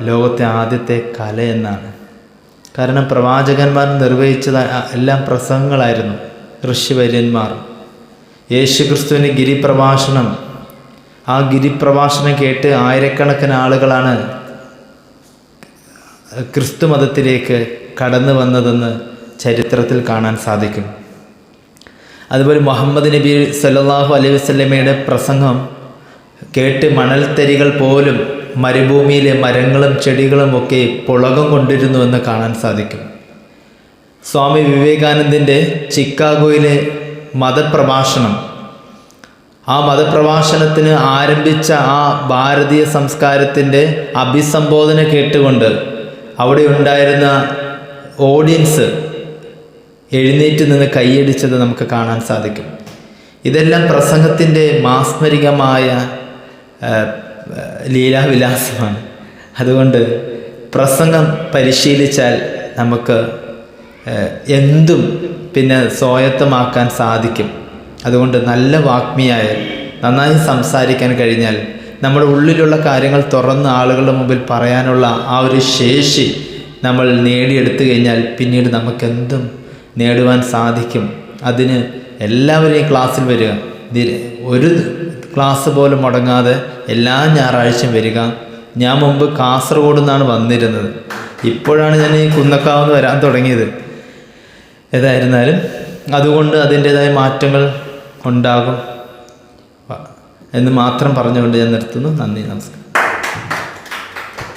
ലോകത്തെ ആദ്യത്തെ കല എന്നാണ്. കാരണം പ്രവാചകന്മാർ നിർവഹിച്ചത് എല്ലാം പ്രസംഗങ്ങളായിരുന്നു. ഋഷിവര്യന്മാർ. യേശുക്രിസ്തുവിന്റെ ഗിരിപ്രഭാഷണം. ആ ഗിരിപ്രഭാഷണം കേട്ട് ആയിരക്കണക്കിന് ആളുകളാണ് ക്രിസ്തു മതത്തിലേക്ക് കടന്നു വന്നതെന്ന് ചരിത്രത്തിൽ കാണാൻ സാധിക്കും. അതുപോലെ മുഹമ്മദ് നബി സല്ലാഹു അലൈഹി വസ്ലമയുടെ പ്രസംഗം കേട്ട് മണൽത്തരികൾ പോലും മരുഭൂമിയിലെ മരങ്ങളും ചെടികളും ഒക്കെ പുളകം കൊണ്ടിരുന്നുവെന്ന് കാണാൻ സാധിക്കും. സ്വാമി വിവേകാനന്ദന്റെ ചിക്കാഗോയിലെ മതപ്രഭാഷണം. ആ മതപ്രഭാഷണത്തിന് ആരംഭിച്ച ആ ഭാരതീയ സംസ്കാരത്തിന്റെ അഭിസംബോധന കേട്ടുകൊണ്ട് അവിടെ ഉണ്ടായിരുന്ന ഓഡിയൻസ് എഴുന്നേറ്റ് നിന്ന് കൈയടിച്ചത് നമുക്ക് കാണാൻ സാധിക്കും. ഇതെല്ലാം പ്രസംഗത്തിന്റെ മാസ്മരികമായ ലീലാവിലാസമാണ്. അതുകൊണ്ട് പ്രസംഗം പരിശീലിച്ചാൽ നമുക്ക് എന്തും പിന്നെ സ്വായത്തമാക്കാൻ സാധിക്കും. അതുകൊണ്ട് നല്ല വാഗ്മിയായാൽ നന്നായി സംസാരിക്കാൻ കഴിഞ്ഞാൽ നമ്മുടെ ഉള്ളിലുള്ള കാര്യങ്ങൾ തുറന്ന് ആളുകളുടെ മുമ്പിൽ പറയാനുള്ള ആ ഒരു ശേഷി നമ്മൾ നേടിയെടുത്തു കഴിഞ്ഞാൽ പിന്നീട് നമുക്കെന്തും നേടുവാൻ സാധിക്കും. അതിന് എല്ലാവരെയും ക്ലാസ്സിൽ വരിക. ഒരു ക്ലാസ് പോലും മുടങ്ങാതെ എല്ലാ ഞായറാഴ്ചയും വരിക. ഞാൻ മുമ്പ് കാസർഗോഡ് നിന്നാണ് വന്നിരുന്നത്. ഇപ്പോഴാണ് ഞാൻ ഈ കുന്നക്കാവ് വരാൻ തുടങ്ങിയത്. ഏതായിരുന്നാലും അതുകൊണ്ട് അതിന്റേതായ മാറ്റങ്ങൾ ഉണ്ടാകും. എന്ന് മാത്രം പറഞ്ഞുകൊണ്ട് ഞാൻ നിർത്തുന്നു. നന്ദി നമസ്കാരം.